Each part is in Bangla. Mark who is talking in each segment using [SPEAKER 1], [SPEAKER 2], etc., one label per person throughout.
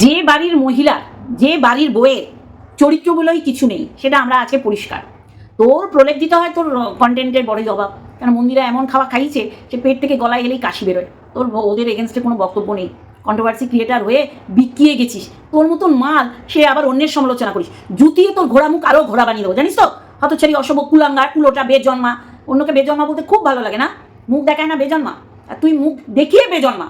[SPEAKER 1] যে বাড়ির মহিলার যে বাড়ির বইয়ের চরিত্রগুলোই কিছু নেই, সেটা আমরা আজকে পরিষ্কার। তোর প্রলেপ দিতে হয় তোর কন্টেন্টের বড়ই অভাব কারণ মন্দিরা এমন খাওয়া খাইয়েছে যে পেট থেকে গলায় এলেই কাশি বেরোয়। তোর ওদের এগেনস্টে কোনো বক্তব্য নেই। কন্ট্রোভার্সি ক্রিয়েটার হয়ে বিকিয়ে গেছিস। তোর মতন মাল সে আবার অন্যের সমালোচনা করিস। জুতিয়ে তোর ঘোড়া মুখ আরও ঘোড়া বানিয়ে দেবো, জানিস তো? হতচারি অশুভ কুলাঙ্গার, কুলোটা বেজন্মা। অন্যকে বেজন্মা বলতে খুব ভালো লাগে না? মুখ দেখায় না বেজন্মা। আর তুই মুখ দেখিয়ে বেজন্মা।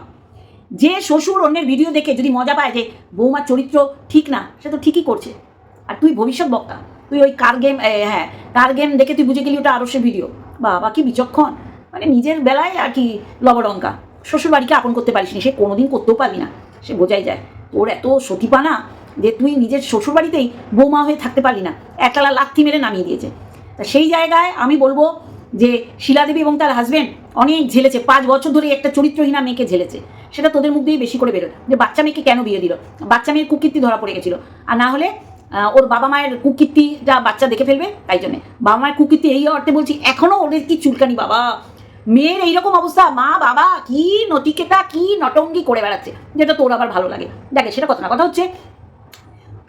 [SPEAKER 1] যে শ্বশুর অন্যের ভিডিও দেখে যদি মজা পায় যে বৌমার চরিত্র ঠিক না, সে তো ঠিকই করছে। আর তুই ভবিষ্যৎ বক্তা, তুই ওই কার গেম হ্যাঁ কার গেম দেখে তুই বুঝে গেলি ওটা আরও সে ভিডিও বাবা, কি বিচক্ষণ। মানে নিজের বেলায় আর কি লবডঙ্কা। শ্বশুর বাড়িকে আপন করতে পারিস নি সে কোনোদিন করতেও পারবি না। সে বোঝাই যায়, তোর এত সতীপানা যে তুই নিজের শ্বশুর বাড়িতেই বৌমা হয়ে থাকতে পারলি না। একতলা লাথি মেরে নামিয়ে দিয়েছে। তা সেই জায়গায় আমি বলব যে শিলাদেবী এবং তার হাজবেন্ড অনেক ঝেলেছে। পাঁচ বছর ধরে একটা চরিত্রহীনা মেয়েকে ঝেলেছে। সেটা তোদের মুখ দিয়েই বেশি করে বেরোয় যে বাচ্চা মেয়েকে কেন বিয়ে দিল? বাচ্চা মেয়ের কুকীর্তি ধরা পড়ে গেছিল। আর না হলে ওর বাবা মায়ের কুকীর্তিটা বাচ্চা দেখে ফেলবে, তাই জন্যে। বাবা মায়ের কুকীর্তি এই অর্থে বলছি এখনও ওদের কি চুলকানি বাবা? মেয়ের এইরকম অবস্থা, মা বাবা, কি নটিকেটা কি নটঙ্গি করে বেড়াচ্ছে। যেটা তোর আবার ভালো লাগে। দেখে, সেটা কথা না, কথা হচ্ছে,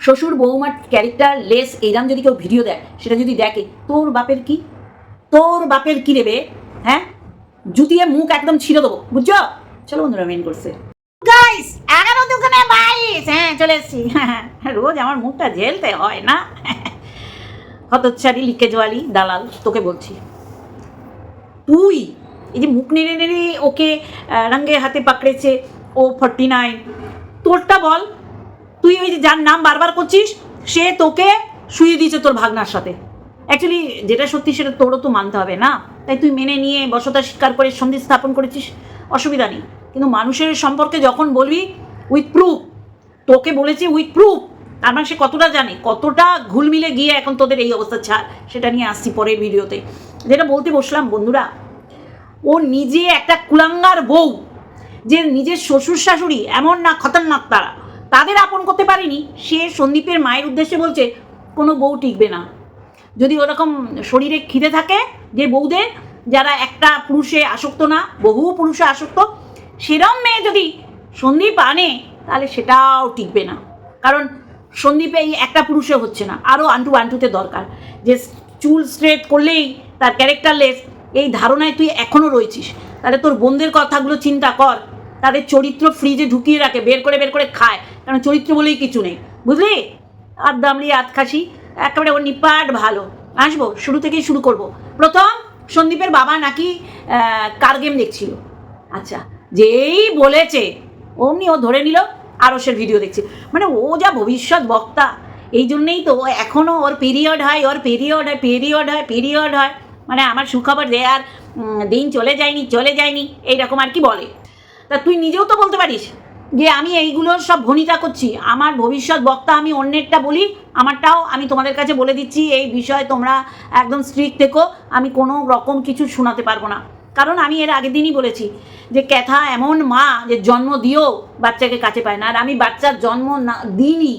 [SPEAKER 1] শ্বশুর বৌমার ক্যারেক্টার লেস এইরাম যদি কেউ ভিডিও দেয়, সেটা যদি দেখে, তোর বাপের কি তোর বাপের কি নেবে? হ্যাঁ? জুতিয়ে মুখ একদম ছিঁড়ে দেবো, বুঝছ? চলো বন্ধুরা মেন করছে গাইস এগারো দোকানে বাইশ। হ্যাঁ চলে এসছি। রোজ আমার মুখটা ঝেলতে হয় না। হতচ্ছারি লিকেজওয়ালি দালাল, তোকে বলছি। তুই, এই যে মুখ নেড়ে নেড়ে ওকে রঙ্গে হাতে পাকড়েছে, ও ফর্টি নাইন তোরটা বল, তুই ওই যে যার নাম বারবার করছিস, সে তোকে শুয়ে দিয়েছে তোর ভাগনার সাথে। অ্যাকচুয়ালি যেটা সত্যি সেটা তোরও তো মানতে হবে, না? তাই তুই মেনে নিয়ে বসতা স্বীকার করে সন্ধি স্থাপন করেছিস, অসুবিধা নেই। কিন্তু মানুষের সম্পর্কে যখন বলবি উইথ প্রুফ তোকে বলেছি উইথ প্রুফ তার মানে সে কতটা জানে, কতটা ঘুল মিলে গিয়ে এখন তোদের এই অবস্থা ছাড়, সেটা নিয়ে আসছি পরের ভিডিওতে। যেটা বলতে বসলাম, বন্ধুরা, ও নিজে একটা কুলাঙ্গার বউ, যে নিজের শ্বশুর শাশুড়ি, এমন না খতরনাক তারা, তাদের আপন করতে পারেনি, সে সন্দীপের মায়ের উদ্দেশ্যে বলছে, কোনো বউ টিকবে না। যদি ওরকম শরীরে খিদে থাকে যে বউদের যারা একটা পুরুষে আসক্ত না, বহু পুরুষে আসক্ত, সেরম মেয়ে যদি সন্দীপ আনে, তাহলে সেটাও টিকবে না। কারণ সন্দীপে এই একটা পুরুষে হচ্ছে না, আরও আন্টু আন্টুতে দরকার। যে চুল স্ট্রেট করলেই তার ক্যারেক্টারলেস এই ধারণায় তুই এখনও রয়েছিস। তাহলে তোর বোনদের কথাগুলো চিন্তা কর। তাদের চরিত্র ফ্রিজে ঢুকিয়ে রাখে, বের করে বের করে খায়। কারণ চরিত্র বলেই কিছু নেই। বুঝলি? আর দামড়ি আত খাসি একেবারে ওর নিপাট ভালো। আসব শুরু থেকেই শুরু করব। প্রথম সন্দীপের বাবা নাকি কার গেম দেখছিল। আচ্ছা যেই বলেছে অমনি ও ধরে নিল আরসের ভিডিও দেখছে। মানে ও যা ভবিষ্যৎ বক্তা এই জন্যেই তো এখনও ওর পিরিয়ড হয় ওর পিরিয়ড হয় পিরিয়ড হয় পিরিয়ড হয়। মানে আমার সুখবর দেয়ার উম, দিন চলে যায়নি চলে যায়নি এইরকম আর কি বলে। তা তুই নিজেও তো বলতে পারিস যে আমি এইগুলোর সব ভনিতা করছি। আমার ভবিষ্যৎ বক্তা আমি অন্যেরটা বলি, আমারটাও আমি তোমাদের কাছে বলে দিচ্ছি, এই বিষয়ে তোমরা একদম স্ট্রিক্ট থেকো, আমি কোনো রকম কিছু শোনাতে পারব না। কারণ আমি এর আগের দিনই বলেছি যে ক্যাথা এমন মা যে জন্ম দিয়েও বাচ্চাকে কাছে পায় না। আর আমি বাচ্চার জন্ম না দিইনি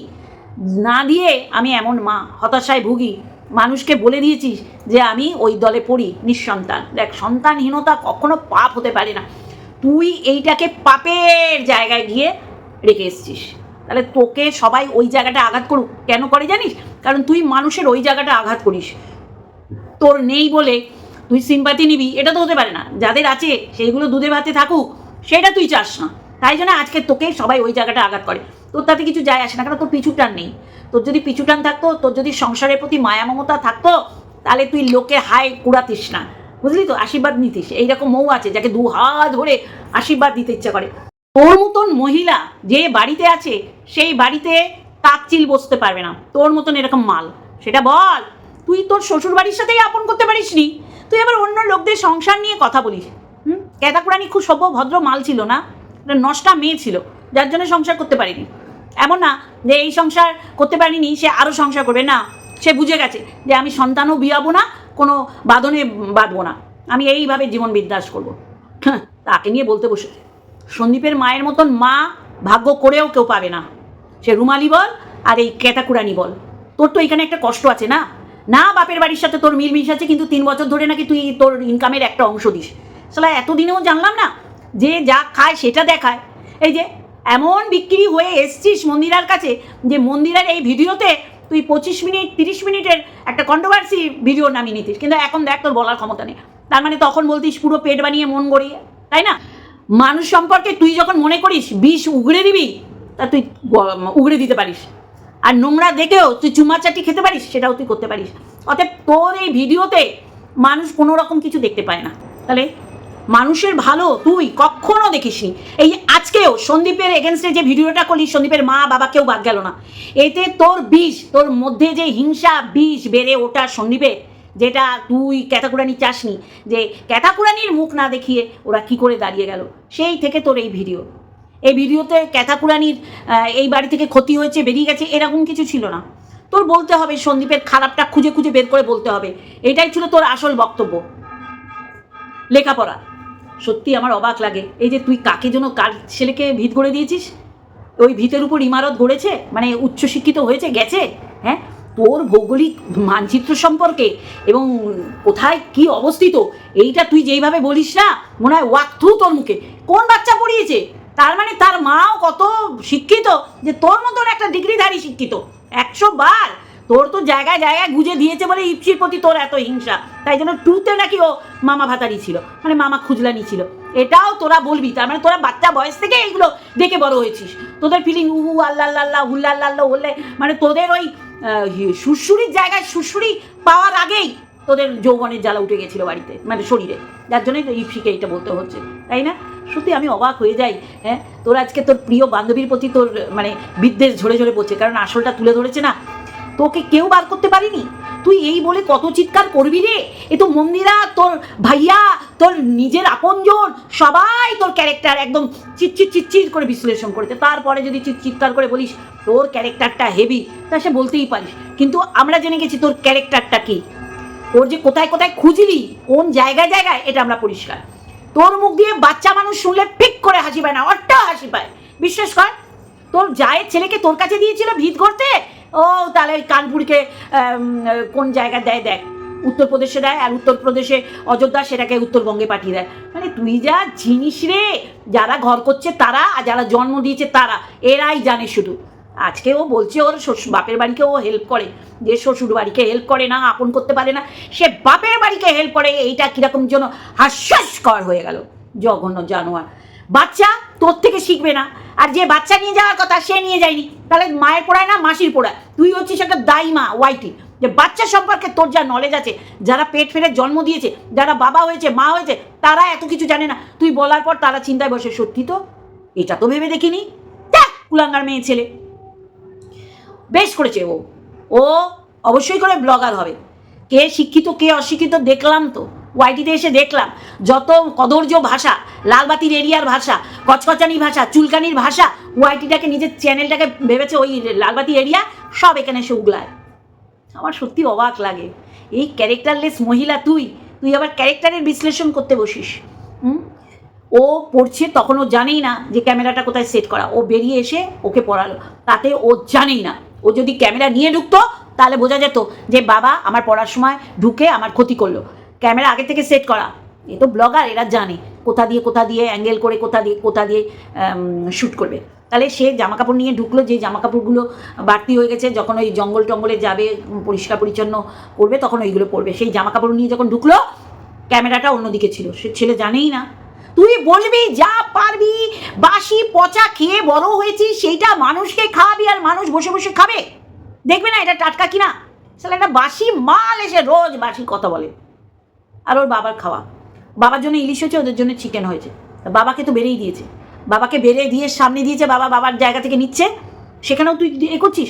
[SPEAKER 1] না দিয়ে আমি এমন মা, হতাশায় ভুগি। মানুষকে বলে দিয়েছিস যে আমি ওই দলে পড়ি, নিঃসন্তান। দেখ, সন্তানহীনতা কখনো পাপ হতে পারে না। তুই এইটাকে পাপের জায়গায় গিয়ে রেখে এসছিস। তাহলে তোকে সবাই ওই জায়গাটা আঘাত করুক। কেন করে জানিস? কারণ তুই মানুষের ওই জায়গাটা আঘাত করিস। তোর নেই বলে তুই সিম্পাতি নিবি, এটা তো হতে পারে না। যাদের আছে, সেইগুলো দুধে ভাতে থাকুক, সেটা তুই চাস না। তাই জন্য আজকে তোকে সবাই ওই জায়গাটা আঘাত করে। তোর তাতে কিছু যায় আসে না, কারণ তোর পিছু টান নেই। তোর যদি পিছু টান থাকতো, তোর যদি সংসারের প্রতি মায়া মমতা থাকতো, তাহলে তুই লোকে হাই কুড়াতিস না। বুঝলি তো? আশীর্বাদ নিতিস। এইরকম মৌ আছে যাকে দু হাত ধরে আশীর্বাদ দিতে ইচ্ছা করে। তোর মতন মহিলা যে বাড়িতে আছে, সেই বাড়িতে কাকচিল বসতে পারবে না। তোর মতন এরকম মাল। সেটা বল। তুই তোর শ্বশুর বাড়ির সাথেই আপন করতে পারিস নি তুই আবার অন্য লোকদের সংসার নিয়ে কথা বলিস। হুম? ক্যাতাকুরানি খুব সভ্য, ভদ্র মাল ছিল না। নষ্টা মেয়ে ছিল, যার জন্য সংসার করতে পারিনি। এমন না যে এই সংসার করতে পারিনি, সে আরও সংসার করবে। না, সে বুঝে গেছে যে আমি সন্তানও বিয়াবো না, কোনো বাঁধনে বাঁধবো না। আমি এইভাবে জীবন বিদ্যাস করব। হ্যাঁ, তাকে নিয়ে বলতে বসে। সন্দীপের মায়ের মতন মা ভাগ্য করেও কেউ পাবে না। সে রুমালি বল আর এই ক্যাতাকুরানি বল। তোর তো এখানে একটা কষ্ট আছে না? না বাপের বাড়ির সাথে তোর মিলমিশ আছে কিন্তু তিন বছর ধরে নাকি তুই তোর ইনকামের একটা অংশ দিস। সালা এতদিনেও জানলাম না যে যা খায় সেটা দেখায়। এই যে এমন বিক্রি হয়ে এসছিস মন্দিরার কাছে যে মন্দিরের এই ভিডিওতে তুই পঁচিশ মিনিট তিরিশ মিনিটের একটা কন্ট্রোভার্সি ভিডিও নামিয়ে নিতিস। কিন্তু এখন দেখ তোর বলার ক্ষমতা নেই। তার মানে তখন বলতিস পুরো পেট বানিয়ে মন গড়িয়ে, তাই না? মানুষ সম্পর্কে তুই যখন মনে করিস, বিষ উগড়ে দিবি, তা তুই উগড়ে দিতে পারিস। আর নোংরা দেখেও তুই চুমাচাটি খেতে পারিস, সেটাও তুই করতে পারিস। অতএব তোর এই ভিডিওতে মানুষ কোনো রকম কিছু দেখতে পায় না। তাহলে মানুষের ভালো তুই কখনো দেখিসনি। এই আজকেও সন্দীপের এগেনস্টে যে ভিডিওটা করলি, সন্দীপের মা বাবা কেউ বাদ গেল না। এতে তোর বিষ, তোর মধ্যে যে হিংসা, বিষ বেড়ে ওঠা সন্দীপে যেটা তুই ক্যাথাকুরানি চাসনি, যে ক্যাথাকুরানির মুখ না দেখিয়ে ওরা কি করে দাঁড়িয়ে গেল? সেই থেকে তোর এই ভিডিও। এই ভিডিওতে ক্যাথাকুরানির এই বাড়ি থেকে ক্ষতি হয়েছে, বেরিয়ে গেছে, এরকম কিছু ছিল না। তোর বলতে হবে, সন্দীপের খারাপটা খুঁজে খুঁজে বের করে বলতে হবে। এটাই ছিল তোর আসল বক্তব্য। লেখাপড়া। সত্যি আমার অবাক লাগে। এই যে তুই কাকে যেন কার ছেলেকে ভিত গড়ে দিয়েছিস? ওই ভিতের উপর ইমারত গড়েছে? মানে উচ্চশিক্ষিত হয়েছে? গেছে? হ্যাঁ? তোর ভৌগোলিক মানচিত্র সম্পর্কে এবং কোথায় কি অবস্থিত, এইটা তুই যেইভাবে বলিস না, মনে হয় ওয়াক থ্রু তোর মুখে। কোন বাচ্চা পড়িয়েছে? তার মানে তার মাও কত শিক্ষিত যে তোর মতন একটা ডিগ্রিধারী শিক্ষিত। একশো বার। তোর তো জায়গায় জায়গায় গুজে দিয়েছে বলে ইপসির প্রতি তোর এত হিংসা। তাই জন্য টুতে নাকি ও মামা ভাতারি ছিল মানে মামা খুজলানি ছিল। এটাও তোরা বলবি, তার মানে তোরা বাচ্চা বয়স থেকে এইগুলো দেখে বড় হয়েছিস। তোদের ফিলিং উহু আল্লাহ আল্লাহ হুল্লা আল্লাহ হলে মানে তোদের ওই সুরসুরির জায়গায় সুরসুরি পাওয়ার আগেই তোদের যৌবনের জ্বালা উঠে গেছিল বাড়িতে মানে শরীরে। যার জন্যই তো ইপসিকে এটা বলতে হচ্ছে, তাই না? সত্যি আমি অবাক হয়ে যাই হ্যাঁ? তোর আজকে তোর প্রিয় বান্ধবীর প্রতি তোর মানে বিদ্বেষ ঝরে ঝরে পড়ছে, কারণ আসলটা তুলে ধরেছে না তোকে কেউ বার করতে পারিনি? তুই এই বলে কত চিৎকার করবি রে? এ তো মন্দিরা, তোর ভাইয়া, তোর নিজের আপনজন, সবাই তোর ক্যারেক্টার একদম চিৎচির চিৎচির করে বিশ্লেষণ করেছে। তারপরে যদি চিৎ চিৎকার করে বলিস, তোর ক্যারেক্টারটা হেভি তা সে বলতেই পারিস। কিন্তু আমরা জেনে গেছি তোর ক্যারেক্টারটা কি? তোর যে কোথায় কোথায় খুঁজলি, কোন জায়গায় জায়গায়, এটা আমরা পরিষ্কার। তোর মুখ দিয়ে বাচ্চা মানুষ শুনলে ফিক করে হাসি পায় না, অট্ট হাসি পায়। বিশ্বাস কর, তোর জায়ের ছেলেকে তোর কাছে দিয়েছিল ভিত করতে ও, তাহলে কানপুরকে কোন জায়গায় দেয় দেখ। উত্তরপ্রদেশে দেয় আর উত্তরপ্রদেশে অযোধ্যা সেটাকে উত্তরবঙ্গে পাঠিয়ে দেয়। মানে তুই যা জিনিস রে, যারা ঘর করছে তারা আর যারা জন্ম দিয়েছে তারা, এরাই জানে শুধু। আজকে ও বলছে ওর শ্বশুর বাপের বাড়িকে ও হেল্প করে, যে শ্বশুর বাড়িকে হেল্প করে না, আপন করতে পারে না, সে বাপের বাড়িকে হেল্প করে, এইটা কীরকম যেন হাস্যস্কর হয়ে গেল। জঘন্য জানোয়ার। বাচ্চা তোর থেকে শিখবে না। আর যে বাচ্চা নিয়ে যাওয়ার কথা সে নিয়ে যায়নি। তাহলে মায়ের পড়ায় না মাসির পড়ায়? তুই হচ্ছিস একটা দায়ী মা ওয়াইটি যে বাচ্চা সম্পর্কে তোর যা নলেজ আছে, যারা পেট ফেলে জন্ম দিয়েছে, যারা বাবা হয়েছে, মা হয়েছে, তারা এত কিছু জানে না। তুই বলার পর তারা চিন্তায় বসে, সত্যি তো? এটা তো ভেবে দেখিনি? দেখ কুলাঙ্গার মেয়ে ছেলে। বেশ করেছে ও। ও অবশ্যই করে ব্লগার হবে। কে শিক্ষিত, কে অশিক্ষিত, দেখলাম তো। ওয়াইটিতে এসে দেখলাম, যত কদর্য ভাষা, লালবাতির এরিয়ার ভাষা কচকচানি ভাষা, চুলকানির ভাষা ওয়াইটিটাকে নিজের চ্যানেলটাকে ভেবেছে ওই লালবাতি এরিয়া, সব এখানে এসে উগলায়। আমার সত্যি অবাক লাগে। এই ক্যারেক্টারলেস মহিলা তুই তুই আবার ক্যারেক্টারের বিশ্লেষণ করতে বসিস। হুম? ও পড়ছে তখন ও জানেই না যে ক্যামেরাটা কোথায় সেট করা। ও বেরিয়ে এসে ওকে পড়ালো। তাতে ও জানেই না। ও যদি ক্যামেরা নিয়ে ঢুকতো, তাহলে বোঝা যেত যে বাবা আমার পড়ার সময় ঢুকে আমার ক্ষতি করল। ক্যামেরা আগে থেকে সেট করা। এ তো ব্লগার, এরা জানে কোথা দিয়ে কোথা দিয়ে, অ্যাঙ্গেল করে কোথা দিয়ে কোথা দিয়ে শ্যুট করবে। তাহলে সে জামা কাপড় নিয়ে ঢুকলো, যে জামা কাপড়গুলো বাড়তি হয়ে গেছে, যখন ওই জঙ্গল টঙ্গলে যাবে পরিষ্কার পরিচ্ছন্ন করবে, তখন ওইগুলো পরবে। সেই জামা কাপড় নিয়ে যখন ঢুকলো, ক্যামেরাটা অন্যদিকে ছিল। সে ছেলে জানেই না। তুই বলবি যা পারবি, বাসি পচা খেয়ে বড় হয়েছি সেইটা মানুষকে খাওয়াবি আর মানুষ বসে বসে খাবে। দেখবে না এটা টাটকা কিনা? তাহলে একটা বাসি মাল এসে রোজ বাসি কথা বলে। আর ওর বাবার খাওয়া। বাবার জন্য ইলিশ হয়েছে ওদের জন্য চিকেন হয়েছে। বাবাকে তো বেড়েই দিয়েছে। বাবাকে বেড়ে দিয়ে সামনে দিয়েছে বাবা বাবার জায়গা থেকে নিচ্ছে। সেখানেও তুই এ করছিস?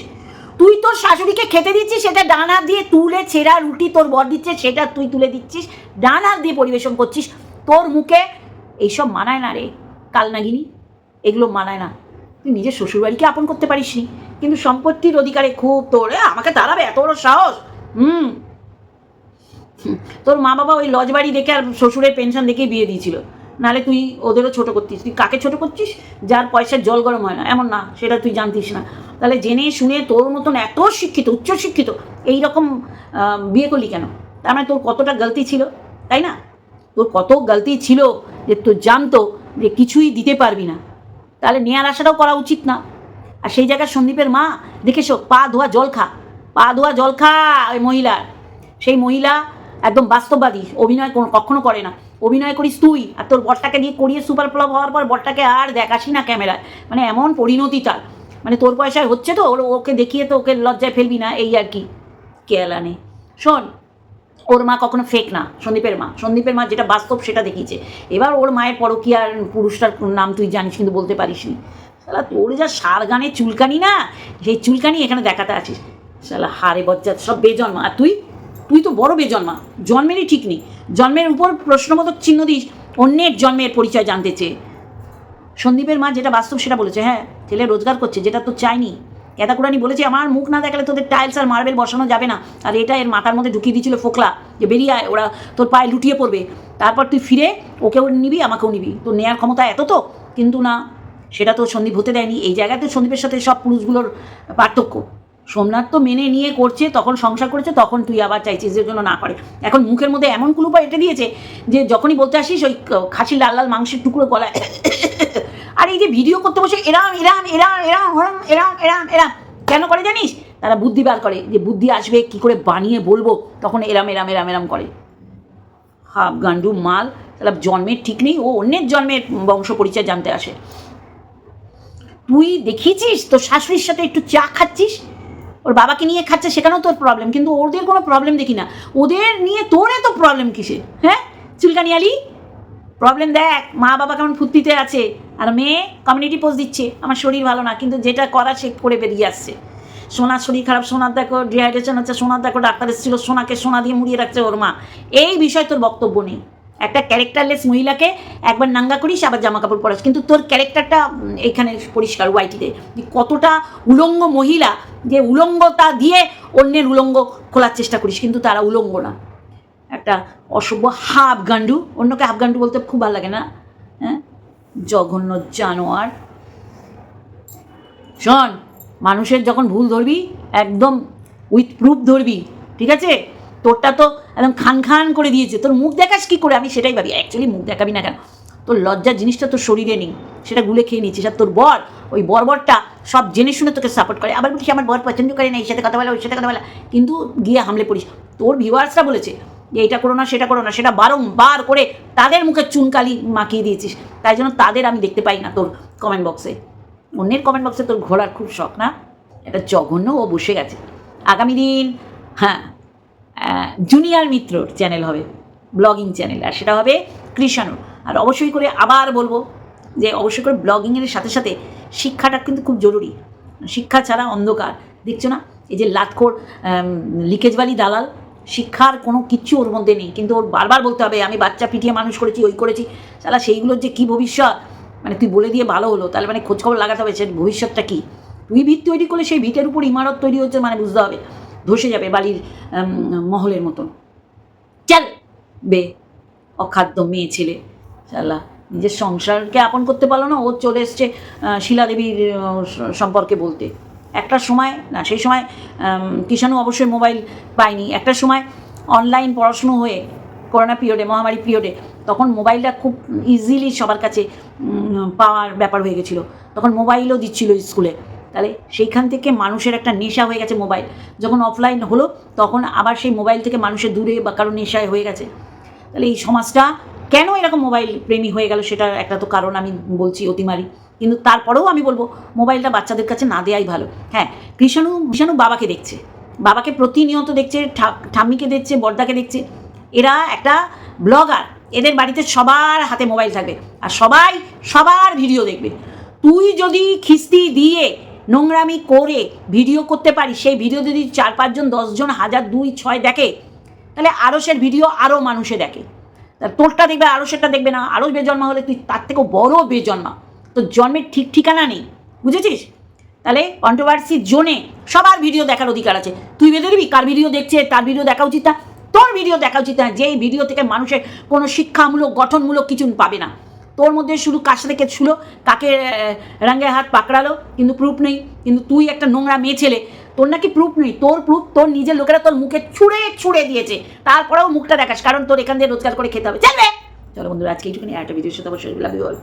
[SPEAKER 1] তুই তোর শাশুড়িকে খেতে দিচ্ছিস সেটা ডান হাত দিয়ে তুলে ছেঁড়া রুটি তোর বর দিচ্ছে সেটা তুই তুলে দিচ্ছিস ডান হাত দিয়ে পরিবেশন করছিস। তোর মুখে এইসব মানায় না রে কালনাগিনি। এগুলো মানায় না। তুই নিজের শ্বশুরবাড়িকে আপন করতে পারিস নি কিন্তু সম্পত্তির অধিকারে খুব তোর আমাকে তাড়াবে এত বড় সাহস। হুম, তোর মা বাবা ওই লজ বাড়ি দেখে আর শ্বশুরের পেনশন দেখেই বিয়ে দিয়েছিল। নাহলে তুই ওদেরও ছোট করতিস। তুই কাকে ছোট করছিস? যার পয়সার জল গরম হয় না। এমন না, সেটা তুই জানতিস না। তাহলে জেনে শুনে তোর মতন এত শিক্ষিত, উচ্চ শিক্ষিত এই রকম বিয়ে করলি কেন? তার মানে তোর কতটা গলতি ছিল, তাই না? তোর কত গলতি ছিল যে তোর জানতো যে কিছুই দিতে পারবি না। তাহলে নেয়ার আশাটাও করা উচিত না। আর সেই জায়গায় সন্দীপের মা, দেখেছ, পা ধোয়া জল খা। পা ধোয়া জল খা ওই মহিলার। সেই মহিলা একদম বাস্তববাদী। অভিনয় কখনো করে না। অভিনয় করিস তুই, আর তোর বরটাকে দিয়ে করিয়ে সুপার ফ্লপ হওয়ার পর বরটাকে আর দেখাসি না ক্যামেরায়। মানে এমন পরিণতি তার। মানে তোর পয়সায় হচ্ছে তো, ওর ওকে দেখিয়ে তো ওকে লজ্জায় ফেলবি না, এই আর কি। কেয়ালা নেই শোন, ওর মা কখনো ফেক না, সন্দীপের মা। সন্দীপের মা যেটা বাস্তব সেটা দেখিয়েছে। এবার ওর মায়ের পরকীয়ার পুরুষটার নাম তুই জানিস, কিন্তু বলতে পারিস নি শালা, তোর যা সার গানে চুলকানি না, সেই চুলকানি এখানে দেখাতে আছিস শালা হারে বজ্জাত, সব বেজন্মা। আর তুই? তুই তো বড় বেজন্মা, জন্মেরই ঠিক নেই। জন্মের উপর প্রশ্নবোধক চিহ্ন দিস, অন্যের জন্মের পরিচয় জানতে চেয়ে। সন্দীপের মা যেটা বাস্তব সেটা বলেছে হ্যাঁ ছেলে রোজগার করছে, যেটা তো চাইনি কেতাকুরানি বলেছে, আমার মুখ না দেখালে তোদের টাইলস আর মার্বেল বসানো যাবে না। আর এটা এর মাথার মধ্যে ঢুকিয়ে দিয়েছিল ফোকলা, যে বেরিয়ে আয়, ওরা তোর পায়ে লুটিয়ে পড়বে। তারপর তুই ফিরে, ওকেও নিবি, আমাকেও নিবি। তোর নেয়ার ক্ষমতা এত তো? কিন্তু না, সেটা তো সন্দীপ হতে দেয়নি। এই জায়গাতে সন্দীপের সাথে সব পুরুষগুলোর পার্থক্য। সোমনাথ তো মেনে নিয়ে করছে, তখন সংসার করেছে, তখন তুই আবার চাইছিস যে জন্য না করে। এখন মুখের মধ্যে এমন কুলুপা এটা দিয়েছে যে যখনই বলতে আসিস ওই খাসি লাল লাল মাংসের টুকরো গলায় আর এই যে ভিডিও করতে বসে এরাম এরাম এরাম এরাম, হরম, এরাম এরাম এরাম। কেন করে জানিস? তারা বুদ্ধি বার করে যে বুদ্ধি আসবে, কি করে বানিয়ে বলব? তখন এরাম এরাম এরাম এরাম করে। হাফ গান্ডু মাল, তাহলে জন্মের ঠিক নেই, ও অন্যের জন্মের বংশ পরিচয় জানতে আসে। তুই দেখিয়েছিস? তোর শাশুড়ির সাথে একটু চা খাচ্ছিস? ওর বাবাকে নিয়ে খাচ্ছে, সেখানেও তোর প্রবলেম কিন্তু ওদের কোনো প্রবলেম দেখি না। ওদের নিয়ে তোর এত প্রবলেম কিসে হ্যাঁ? চুলকানি আলি প্রবলেম দেখ। মা বাবা কেমন ফুর্তিতে আছে। আর মেয়ে কমিউনিটি পোস্ট দিচ্ছে। আমার শরীর ভালো না, কিন্তু যেটা করা সে করে বেরিয়ে আসছে। সোনার শরীর খারাপ সোনার দেখো ডিহাইড্রেশন হচ্ছে সোনার দেখো, ডাক্তার এসেছিল, সোনাকে সোনা দিয়ে মুড়িয়ে রাখছে ওর মা। এই বিষয়ে তোর বক্তব্য নেই। একটা ক্যারেক্টারলেস মহিলাকে একবার নাঙ্গা করিস, আবার জামা কাপড় পরাস। কিন্তু তোর ক্যারেক্টারটা এখানে পরিষ্কার, ওয়াইটিতে। কতটা উলঙ্গ মহিলা, যে উলঙ্গতা দিয়ে অন্যের উলঙ্গ খোলার চেষ্টা করিস, কিন্তু তারা উলঙ্গ না। একটা অসভ্য হাফ গান্ডু, অন্যকে হাফ গান্ডু বলতে খুব ভালো লাগে না? হ্যাঁ? জঘন্য জানোয়ার। শোন, মানুষের যখন ভুল ধরবি, একদম উইথ প্রুফ ধরবি, ঠিক আছে? তোরটা তো একদম খান খান করে দিয়েছে। তোর মুখ দেখাস কি করে? আমি সেটাই ভাবি অ্যাকচুয়ালি মুখ দেখাবি না কেন? তোর লজ্জার জিনিসটা তোর শরীরে নেই, সেটা গুলে খেয়ে নিচ্ছিস। আর তোর বর, ওই বরবরটা সব জেনে শুনে তোকে সাপোর্ট করে। আবার বলিস আমার বর পছন্দ করে না, এই সাথে কথা বলা, ওই সাথে কথা বলা। কিন্তু গিয়ে হামলে পড়িস। তোর ভিউয়ার্সরা বলেছে যে এটা করো না, সেটা করো না, সেটা বারংবার করে তাদের মুখে চুনকালি মাখিয়ে দিয়েছিস। তাই জন্য তাদের আমি দেখতে পাই না তোর কমেন্ট বক্সে অন্যের কমেন্ট বক্সে তোর ঘোরার খুব শখ না? এটা জঘন্য ও বসে গেছে। আগামী দিন হ্যাঁ জুনিয়র মিত্রর চ্যানেল হবে ব্লগিং চ্যানেল আর সেটা হবে কৃষাণু আর অবশ্যই করে আবার বলব যে অবশ্যই করে ব্লগিংয়ের সাথে সাথে শিক্ষাটা কিন্তু খুব জরুরি। শিক্ষা ছাড়া অন্ধকার। দেখছ না? এই যে লাটখোর লিকেজবালি দালাল, শিক্ষার কোনো কিচ্ছু ওর মধ্যে নেই। কিন্তু ওর বারবার বলতে হবে, আমি বাচ্চা পিটিয়ে মানুষ করেছি, ওই করেছি। তাহলে সেইগুলোর যে কী ভবিষ্যৎ? মানে তুই বলে দিয়ে ভালো হলো, তাহলে মানে খোঁজখবর লাগাতে হবে, সে ভবিষ্যৎটা কী? তুই ভিত তৈরি করলে সেই ভিতের উপর ইমারত তৈরি হচ্ছে মানে বুঝতে হবে। ধসে যাবে বালির মহলের মতন। চল বে, অখাদ্য মেয়ে ছেলে। শালা, নিজের সংসারকে আপন করতে পারল না, ও চলে এসছে শিলাদেবীর সম্পর্কে বলতে। একটা সময়, না, সেই সময় কিষাণু অবশ্যই মোবাইল পায়নি। একটা সময় অনলাইন পড়াশুনো হয়ে, করোনা পিরিয়ডে মহামারী পিরিয়ডে তখন মোবাইলটা খুব ইজিলি সবার কাছে পাওয়ার ব্যাপার হয়ে গেছিল। তখন মোবাইলও দিচ্ছিল স্কুলে। তাহলে সেইখান থেকে মানুষের একটা নেশা হয়ে গেছে মোবাইল যখন অফলাইন হলো, তখন আবার সেই মোবাইল থেকে মানুষের দূরে বা কারও নেশায় হয়ে গেছে। তাহলে এই সমাজটা কেন এরকম মোবাইল প্রেমী হয়ে গেল সেটার একটা তো কারণ আমি বলছি অতিমারি। কিন্তু তারপরেও আমি বলব মোবাইলটা বাচ্চাদের কাছে না দেওয়াই ভালো। হ্যাঁ কৃষাণু কৃষাণু বাবাকে দেখছে। বাবাকে প্রতিনিয়ত দেখছে ঠাম্মিকে দেখছে, বর্দাকে দেখছে। এরা একটা ব্লগার এদের বাড়িতে সবার হাতে মোবাইল থাকবে। আর সবাই সবার ভিডিও দেখবে। তুই যদি খিস্তি দিয়ে নোংরামি করে ভিডিও করতে পারি, সেই ভিডিও যদি চার পাঁচজন, দশজন, হাজার, দুই, ছয় দেখে, তাহলে আরসের ভিডিও আরও মানুষে দেখে। তা তোরটা দেখবে আরও সেটা দেখবে না। আরও বেজন্মা হলে তুই তার থেকেও বড় বেজন্মা। তোর জন্মের ঠিক ঠিকানা নেই, বুঝেছিস? তাহলে কন্ট্রোভার্সি জোনে সবার ভিডিও দেখার অধিকার আছে। তুই বেঁধে দিবি, কার ভিডিও দেখছে, তার ভিডিও দেখা উচিত না। তোর ভিডিও দেখা উচিত না, যেই ভিডিও থেকে মানুষের কোনো শিক্ষামূলক, গঠনমূলক কিছু পাবে না। তোর মধ্যে শুধু কার সাথে ছুলো? কাকে রাঙ্গে হাত পাকড়ালো? কিন্তু প্রুফ নেই। কিন্তু তুই একটা নোংরা মেয়ে ছেলে। তোর নাকি প্রুফ নেই। তোর প্রুফ তোর নিজের লোকেরা তোর মুখে ছুঁড়ে ছুঁড়ে দিয়েছে। তারপরেও মুখটা দেখাস, কারণ তোর এখান দিয়ে রোজগার করে খেতে হবে। চলবে? চলো বন্ধুরা, আজকে এইটুকুনি একটা ভিডিও সাথে অবশ্যই ইউ অল